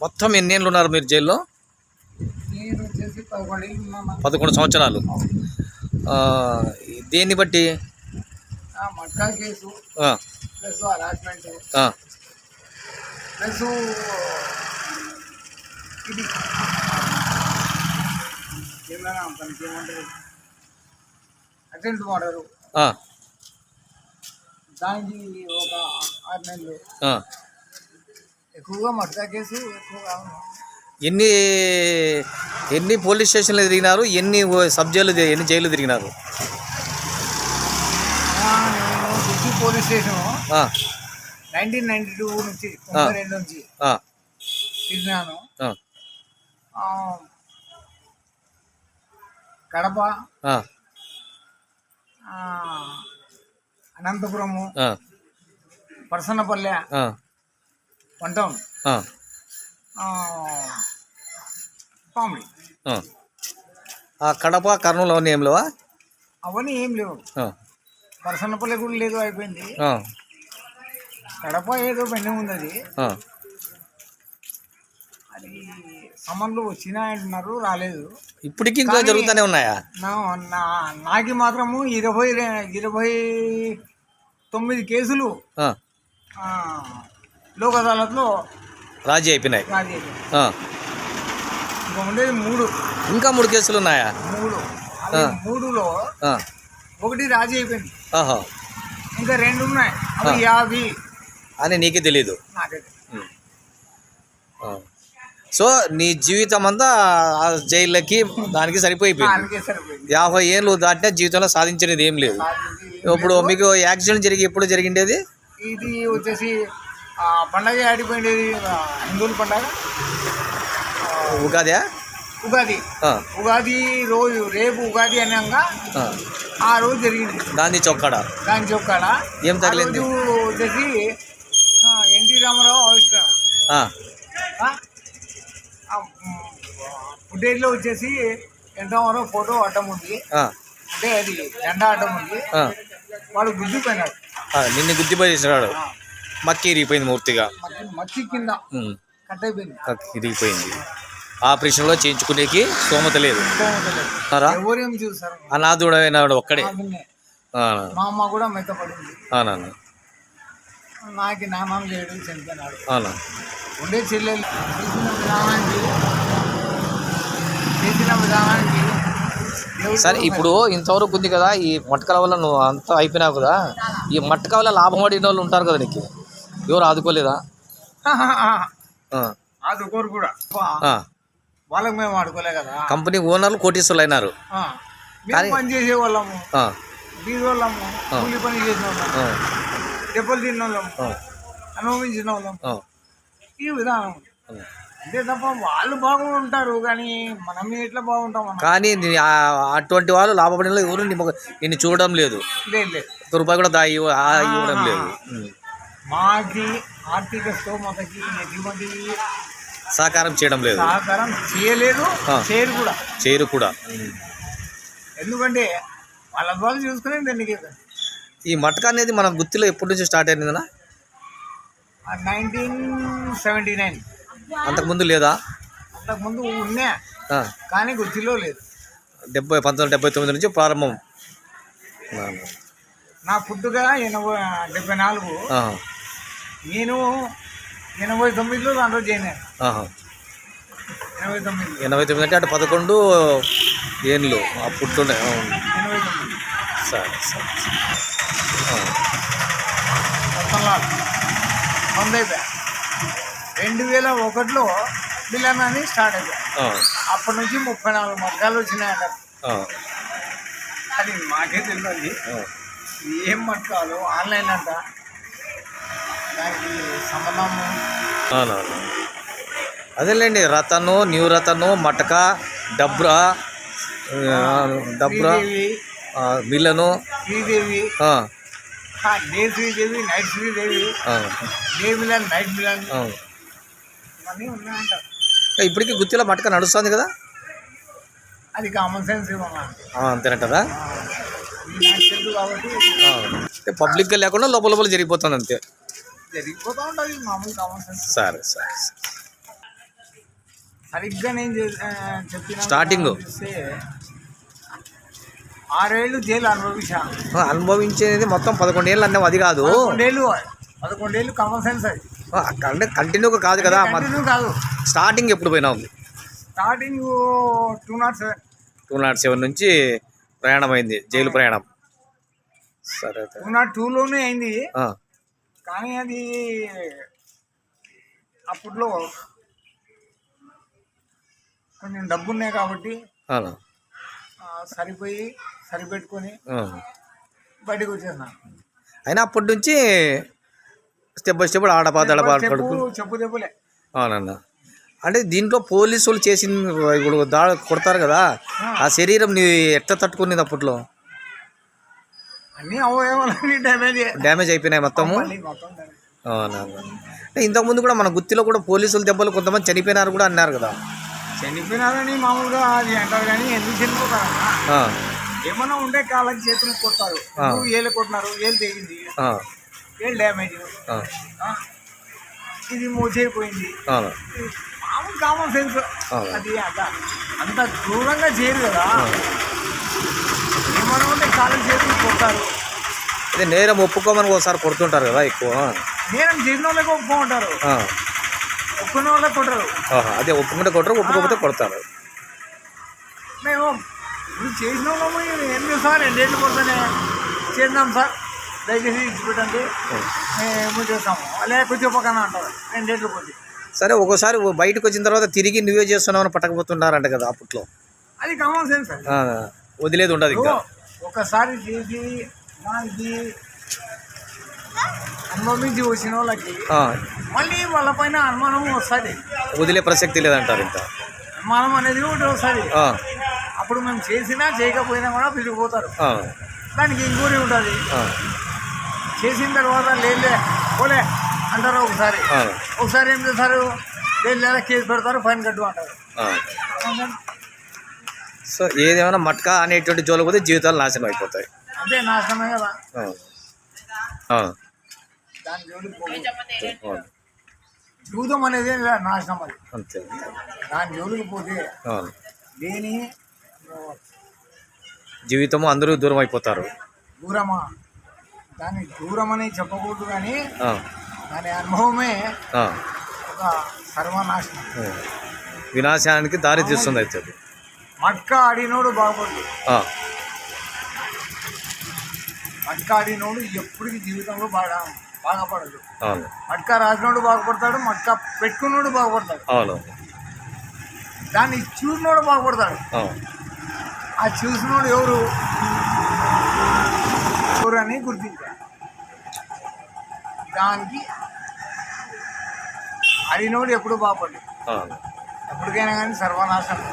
మొత్తం ఎన్నేళ్ళు ఉన్నారు మీరు జైల్లో? పదకొండు ఏళ్ళు సంవత్సరాలు. దేన్ని బట్టి? దానికి ఒక ఆరు నెలలు ఆ. ఎక్కువగా మట్కా కేసు ఎక్కువగా ఎన్ని ఎన్ని పోలీస్ స్టేషన్లు తిరిగినారు ఎన్ని సబ్ జైలు ఎన్ని జైలు తిరిగినారు? నేను police station nineteen ninety two నుంచి తొంభై రెండు నుంచి తిరిగినాను. కడప అనంతపురము పర్సనపల్లె వంటం ఆ, కామెడీ కడప కర్నూలు అవన్నీ ఏం లేవా? అవన్నీ ఏం లేవు. ఆ, పర్సనపల్లె కూడా లేదు అయిపోయింది. కడప ఏదో పెండింగ్ ఉంది అది. అది సమన్లు వచ్చినాయంటున్నారు రాలేదు. ఇప్పటికి ఇంకా జరుగుతూనే ఉన్నాయా? నాకి మాత్రము ఇరవై ఇరవై తొమ్మిది కేసులు. లోక్ అదాలత్లో రాజీ అయిపోయినాయి. రాజీ అయిపోయాయి. ఆ. ఇంకా ఉండేది మూడు. ఇంకా మూడు కేసులు ఉన్నాయా? మూడు. ఆ. మూడులో ఆ, ఒకటి రాజీ అయిపోయింది. ఆహా. ఇంకా రెండు ఉన్నాయి. అవి యాభై. అని నీకే తెలీదు. నాకైతే ఆ. సో నీ జీవితం అంతా ఆ జైళ్ళకి దానికి సరిపోయిపోయింది. సరిపోయింది. యాభై ఏళ్ళు దాటినా జీవితంలో సాధించినది ఏం లేదు. ఇప్పుడు మీకు యాక్సిడెంట్ జరిగి ఎప్పుడు జరిగిండేది? ఇది వచ్చేసి పండగ ఆడిపోయిండేది ఆ, హిందువుల పండగ? ఉగాదా ఉగాది. ఉగాది రోజు రేపు ఉగాది అనగా ఆ. ఆ రోజు జరిగింది. గాంధీ చౌక్కడ దాని చొక్కాడ ఏం తగిలింది? వచ్చేసి ఎన్టీ రామారావు ఆవిష్కరణ. ఫుటేజ్లో వచ్చేసి ఎన్టీ రామారావు ఫోటో అడ్డం ఉంది. అంటే అది జెండా అడ్డం ఉంది. వాడు గుద్దిపోయినాడు. నిన్ను గుద్దిపోయేసినాడు మక్కి ఇరిగిపోయింది మూర్తిగా. మచ్చి మచ్చి కింద ఇరిగిపోయింది. ఆపరేషన్లో చేయించుకునేకి స్తోమత లేదు. అనాథుడైనాడు ఒక్కడే. మా అమ్మ కూడా మెత్తపడింది. ఆ నాన్న. నాకు నాన్న లేడు చనిపోయినాడు. అవునా? ఉండే చెల్లెలు. చేసిన విధానానికి చేసిన విధానానికి దేవుడు సరే ఇప్పుడు ఇంతవరకు ఉంది కదా ఈ మట్టకల వల్ల నువ్వు అంతా అయిపోయినావు కదా ఈ మట్టక వల్ల లాభం పడిన వాళ్ళు ఉంటారు కదా నీకు. ఎవరు ఆదుకోలేదా? ఆ, అది ఒకరు కూడా. వాళ్ళకి మేము ఆడుకోలే కదా. కంపెనీ ఓనర్లు కోటీశ్వర్లు అయినారు. పని చేసే వాళ్ళము బీది వాళ్ళము. కూలి పని చేసిన వాళ్ళము దెబ్బలు తిన్న వాళ్ళము అనుభవించిన వాళ్ళం ఆ, ఈ విధానం. అంతే తప్ప వాళ్ళు బాగుంటారు కానీ మనం ఎట్లా బాగుంటాం కానీ అటువంటి వాళ్ళు లాభపడిన ఎవరు? నిన్ను చూడడం లేదు. లేదు రూపాయి కూడా ఇవ్వడం లేదు. మాకి ఆర్థిక స్తోమతకి ఎటువంటి సహకారం చేయడం లేదు. సహకారం చేయలేదు. చేయరు కూడా. చేయరు కూడా. ఎందుకంటే వాళ్ళ వాళ్ళు చూసుకునే దానికి ఈ మటక అనేది మన గుత్తిలో ఎప్పటి నుంచి స్టార్ట్ అయిందినా నైన్టీన్ సెవెంటీ నైన్ అంతకుముందు లేదా? అంతకుముందు ఉన్నా కానీ గుర్తిలో లేదు. డెబ్బై పంతొమ్మిది డెబ్బై తొమ్మిది నుంచి ప్రారంభం. నా పుట్టుక ఎనభై డెబ్బై నాలుగు. నేను ఎనభై తొమ్మిదిలో దాంట్లో జాయిన్ అయ్యాను. ఎనభై తొమ్మిది. ఎనభై తొమ్మిది అంటే అటు పదకొండు ఏండ్లు అప్పుడుండే అవును. ఎనభై తొమ్మిది. సరే సరే అయిపోయా రెండు వేల ఒకటిలో బిల్లాన్ అని స్టార్ట్ అయిపోయా ఆ, అప్పటి నుంచి ముప్పై నాలుగు మగ్గాలు వచ్చినాయంట. ఆ, అది మాకే తెలియదు. ఏం మట్కాలు ఆన్లైన్ అంట. దానికి అదేలేండి రతను న్యూ రతను మటక డబ్రా డబ్రా మిలను శ్రీదేవి డే శ్రీదేవి నైట్ శ్రీదేవి ఆ, డే మిలన్ నైట్ మిలన్ ఇప్పటికీ గుత్తిలో మటక నడుస్తుంది కదా? అది కామన్ సెన్స్ అంటే పబ్లిక్గా లేకుండా లోపల లోపల జరిగిపోతుంది అంతే. జరిగిపోతూ ఉంటుంది మామూలు కామన్ సెన్స్ సరే సరే. సరిగ్గా నేను చెప్పిన. చూస్తే ఆరేళ్ళు జైలు అనుభవించా. ఆ, అనుభవించేది మొత్తం పదకొండు ఏళ్ళు అన్నావు అది కాదు. పదకొండేళ్ళు పదకొండేళ్ళు కామన్ సెన్స్ అది. అంటే కంటిన్యూగా కాదు కదా కంటిన్యూ కాదు. స్టార్టింగ్ ఎప్పుడు పోయినావు? Starting two nought seven two nought seven నుంచి ప్రయాణం అయింది జైలు ప్రయాణం. సరే. టూ నాట్ టూలోనే అయింది. కానీ అది అప్పట్లో కొంచెం డబ్బు ఉన్నాయి కాబట్టి సరిపోయి సరిపెట్టుకొని. బయటకు వచ్చేసిన. అయినా అప్పటి నుంచి స్టెప్ బై స్టెప్ ఆడపా దడపా పడుకు చెప్పు చెప్పు దెబ్బలే. అవునన్న. అంటే దీంట్లో పోలీసులు చేసిన ఇప్పుడు దా కొడతారు కదా ఆ. శరీరం నీ ఎట్లా తట్టుకునేది అప్పట్లో? అన్ని అవయవాలన్నీ డ్యామేజ్ డ్యామేజ్ అయిపోయినాయి మొత్తము? అంటే ఇంతకుముందు కూడా మన గుత్తిలో కూడా పోలీసుల దెబ్బలు కొంతమంది చనిపోయినారు కూడా అన్నారు కదా. చనిపోయినారని మామూలుగా అది అంటారు కానీ ఎందుకు చనిపోతారన్నా ఏమన్నా ఉంటే కాళ్ళకి చేతులు కొడతారు. ఏళ్ళు కొట్టినారు? ఏళ్ళు తెగింది? ఏళ్ళు డ్యామేజ్ ఇది మోసైపోయింది. అవును. మామూలు కామన్ సెన్స్. అది అంత అంత దూరంగా చేయరు కదా. కాళ్ళకి చేతులు కొడతారు. అదే నేరం ఒప్పుకోమని ఒకసారి కొడుతుంటారు కదా ఎక్కువ. నేరం చేసిన వాళ్ళకి ఒప్పుకుంటారు ఆ, ఒప్పుకునే వాళ్ళకి కొట్టరు. అదే ఒప్పుకుంటే కొట్టరు ఒప్పుకోకపోతే కొడతారు. మేము ఇప్పుడు చేసిన వాళ్ళము ఎందుకు సార్ రెండేళ్ళు కొడతానే చేద్దాం సార్. దయచేసి ఇచ్చిపెట్టండి. మేము చేస్తాము. కొంచెం పక్కన అంటారు. రెండేళ్ళు కొద్ది. సరే ఒక్కోసారి బయటకు వచ్చిన తర్వాత తిరిగి నువ్వే చేస్తున్నావని పట్టకపోతున్నారంట కదా అప్పట్లో. అది కామన్ సెన్స్ వదిలేదు ఉండదు ఇంకా. ఒకసారి చేసి దానికి అనుభవించి వచ్చిన వాళ్ళకి మళ్ళీ వాళ్ళ పైన అనుమానం వస్తుంది. వదిలే ప్రసక్తి లేదంటారు ఇంకా అనుమానం అనేది ఒకటి వస్తుంది. అప్పుడు మేము చేసినా చేయకపోయినా కూడా పిలిగిపోతారు దానికి ఇంకోటి ఉంటుంది. చేసిన తర్వాత లేలే పోలే అంటారు ఒకసారి. ఒకసారి ఏం చేస్తారు? లేదు లేదా కేసు పెడతారు ఫైన్ కట్టు అంటారు. సో ఏదేమైనా మట్కా అనేటువంటి జోలు పోతే జీవితాలు నాశనం అయిపోతాయి. జూదం అనేది నాశనం అది. అంతే. దాని జోలికి పోతే. దేని? జీవితము అందరూ దూరం అయిపోతారు. దూరమా? దాని దూరం అని చెప్పకూడదు కానీ దాని అనుభవమే ఒక సర్వనాశనం. వినాశానికి దారి తీస్తుంది అయితే. మట్క ఆడినోడు బాగుపడు మట్క ఆడినోడు ఎప్పటికీ జీవితంలో బాగా బాగుపడదు మట్క రాసినోడు బాగుపడతాడు మట్క పెట్టుకున్నోడు బాగుపడతాడు. దాన్ని చూసినోడు బాగుపడతాడు. ఆ చూసినోడు ఎవరు? ఎవరు అని గుర్తించాడు దానికి ఆడినోడు ఎప్పుడు బాగుపడ్డు. అవును. ఎప్పటికైనా కానీ సర్వనాశనం.